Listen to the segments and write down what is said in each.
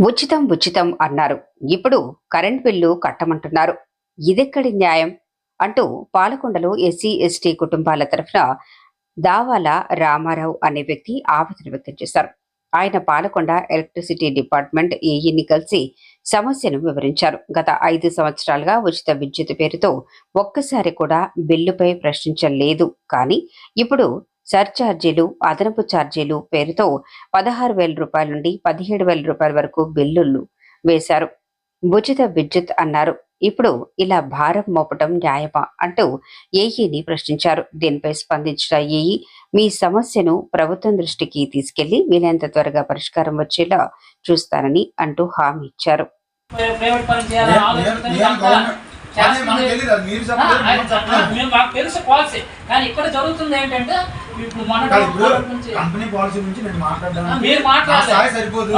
ఉచితం ఉచితం అన్నారు. ఇప్పుడు కరెంట్ బిల్లు కట్టమంటున్నారు. ఇదెక్కడి న్యాయం? అంటూ పాలకొండలో ఎస్సీ ఎస్టీ కుటుంబాల తరఫున దావాల రామారావు అనే వ్యక్తి ఆవేదన వ్యక్తం చేశారు. ఆయన పాలకొండ ఎలక్ట్రిసిటీ డిపార్ట్మెంట్ ఏఈని కలిసి సమస్యను వివరించారు. గత ఐదు సంవత్సరాలుగా ఉచిత విద్యుత్ పేరుతో ఒక్కసారి కూడా బిల్లుపై ప్రశ్నించలేదు. కానీ ఇప్పుడు సర్ఛార్జీలు అదనపు ఛార్జీలు పేరుతో పదహారు వేల రూపాయల నుండి పదిహేడు వేల రూపాయల వరకు బిల్లులు వేశారు. ఉచిత విద్యుత్ అన్నారు. ఇప్పుడు ఇలా భారం మోపటం న్యాయమా అంటూ ఏఈని ప్రశ్నించారు. దీనిపై స్పందించిన ఏఈ మీ సమస్యను ప్రభుత్వం దృష్టికి తీసుకెళ్ళి వీలైనంత త్వరగా పరిష్కారం వచ్చేలా చూస్తానని అంటూ హామీ ఇచ్చారు. తెలుసు పాలసీ. కానీ ఇక్కడ జరుగుతుంది ఏంటంటే ఇప్పుడు మన కంపెనీ పాలసీ గురించి నేను మాట్లాడడానికి మీరు మాట్లాడాలి. సరిపోదు.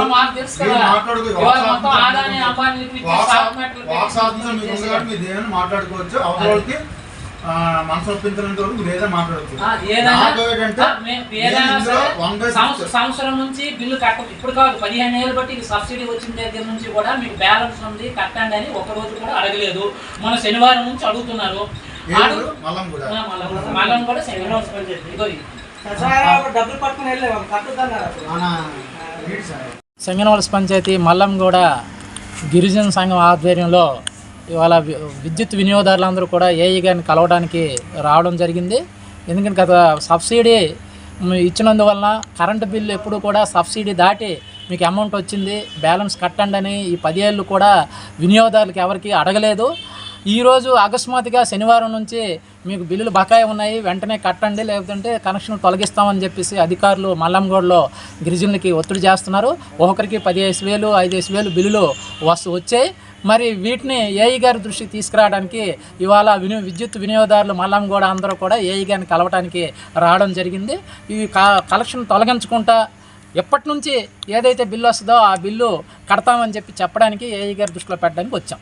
మాట్లాడుకోవచ్చు. అవతల వాళ్ళకి ఆ, మనసు ఒప్పించినంత వరకు ఏదైనా మాట్లాడచ్చు. సంవత్సరం- నుంచి బిల్లు కట్ట ఇప్పుడు కాదు పదిహేను ఏళ్ళు బట్టి సబ్సిడీ వచ్చిన దగ్గర నుంచి కూడా మీకు బ్యాలెన్స్ ఉంది కట్టండి అని ఒక రోజు కూడా అడగలేదు. మన శనివారం నుంచి అడుగుతున్నారు. కూడా. మళ్ళా- కూడా శనివారం ఇది. సంగనవలస పంచాయతీ మల్లంగూడ గిరిజన సంఘం ఆధ్వర్యంలో ఇవాళ విద్యుత్ వినియోగదారులందరూ కూడా ఏఈ గారిని కలవడానికి రావడం జరిగింది ఎందుకంటే గత సబ్సిడీ ఇచ్చినందువలన కరెంటు బిల్లు ఎప్పుడు కూడా సబ్సిడీ దాటి మీకు అమౌంట్ వచ్చింది బ్యాలెన్స్ కట్టండి అని ఈ పదేళ్ళు కూడా వినియోగదారులకు ఎవరికి అడగలేదు ఈరోజు అకస్మాత్తుగా శనివారం నుంచి మీకు బిల్లులు బకాయి ఉన్నాయి వెంటనే కట్టండి లేకపోతే కనెక్షన్ తొలగిస్తామని చెప్పేసి అధికారులు మల్లంగూడలో గిరిజనులకి ఒత్తిడి చేస్తున్నారు. ఒక్కొక్కరికి పదిహేను వేలు ఐదేసి వేలు బిల్లులు వస్తు వచ్చాయి. మరి వీటిని ఏఈ గారి దృష్టికి తీసుకురావడానికి ఇవాళ విని విద్యుత్ వినియోగదారులు మల్లంగూడ అందరూ కూడా ఏఈ గారిని కలవడానికి రావడం జరిగింది. ఈ కలెక్షన్ తొలగించుకుంటా ఎప్పటి నుంచి ఏదైతే బిల్లు వస్తుందో ఆ బిల్లు కడతామని చెప్పి చెప్పడానికి ఏఈ గారి దృష్టిలో పెట్టడానికి వచ్చాం.